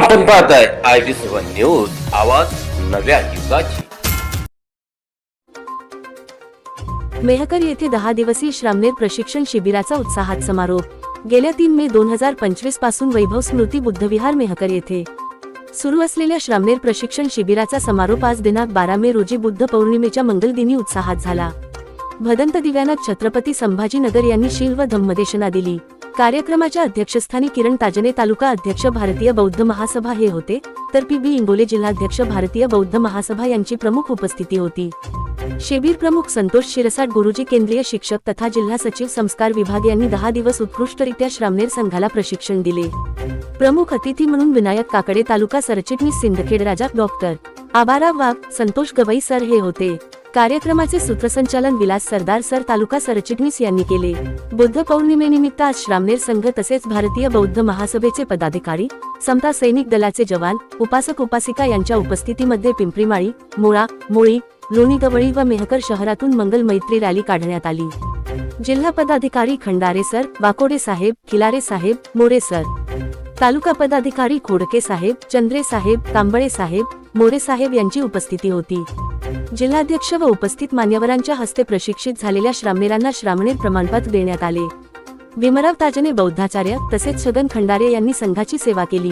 आपण पाहताय I B seven news आवाज नव्या युगाची. मेहकर येथे दहा दिवसीय श्रामनेर प्रशिक्षण शिबिराचा उत्साहात समारोप. गेल्या तीन मे दोन हजार पंचवीसपासून वैभव स्मृती बुद्धविहार मेहकर येथे. सुरू असलेल्या श्रामनेर प्रशिक्षण शिबिराचा समारोप आज दिनांक बारा मे रोजी बुद्ध पौर्णिमेच्या मंगलदिनी उत्साहात झाला. भदंत दिव्यानाथ छत्रपती संभाजीनगर यांनी शील व धम्मदेशना दिली. कार्यक्रमाच्या अध्यक्षस्थानी किरण ताजने तालुका अध्यक्ष भारतीय बौद्ध महासभा हे होते तर पी बी इंगोले जिल्हाध्यक्ष भारतीय बौद्ध महासभा यांची प्रमुख उपस्थिती होती. शिबिर प्रमुख संतोष शिरसाट गुरुजी केंद्रीय शिक्षक तथा जिल्हा सचिव संस्कार विभाग यांनी दहा दिवस उत्कृष्टरित्या श्रामनेर संघाला प्रशिक्षण दिले. प्रमुख अतिथी म्हणून विनायक काकडे तालुका सरचिटणीस सिंदखेड राजा डॉक्टर आबारा वाघ संतोष गवई सर हे होते. कार्यक्रमाचे सूत्रसंचालन विलास सरदार सर तालुका सरचिटणीस यांनी केले. बुद्ध पौर्णिमेनिमित्त आज श्रामनेर संघ तसेच भारतीय बौद्ध महासभेचे पदाधिकारी समता सैनिक दलाचे जवान उपासक उपासिका यांच्या उपस्थितीमध्ये पिंपरीमाळी मुळा मुळी लोणीगवळी व मेहकर शहरातून मंगल मैत्री रॅली काढण्यात आली. जिल्हा पदाधिकारी खंडारे सर वाकोडे साहेब खिलारे साहेब मोरे सर. तालुका पदाधिकारी खोडके साहेब चंद्रे साहेब तांबळे साहेब मोरे साहेब यांची उपस्थिती होती. जिल्हाध्यक्ष व उपस्थित मान्यवरांच्या हस्ते प्रशिक्षित झालेल्या श्रामनेरांना श्रामणेर प्रमाणपत्र देण्यात आले. भीमराव ताजने बौद्धाचार्य तसेच छगन खंडारे यांनी संघाची सेवा केली.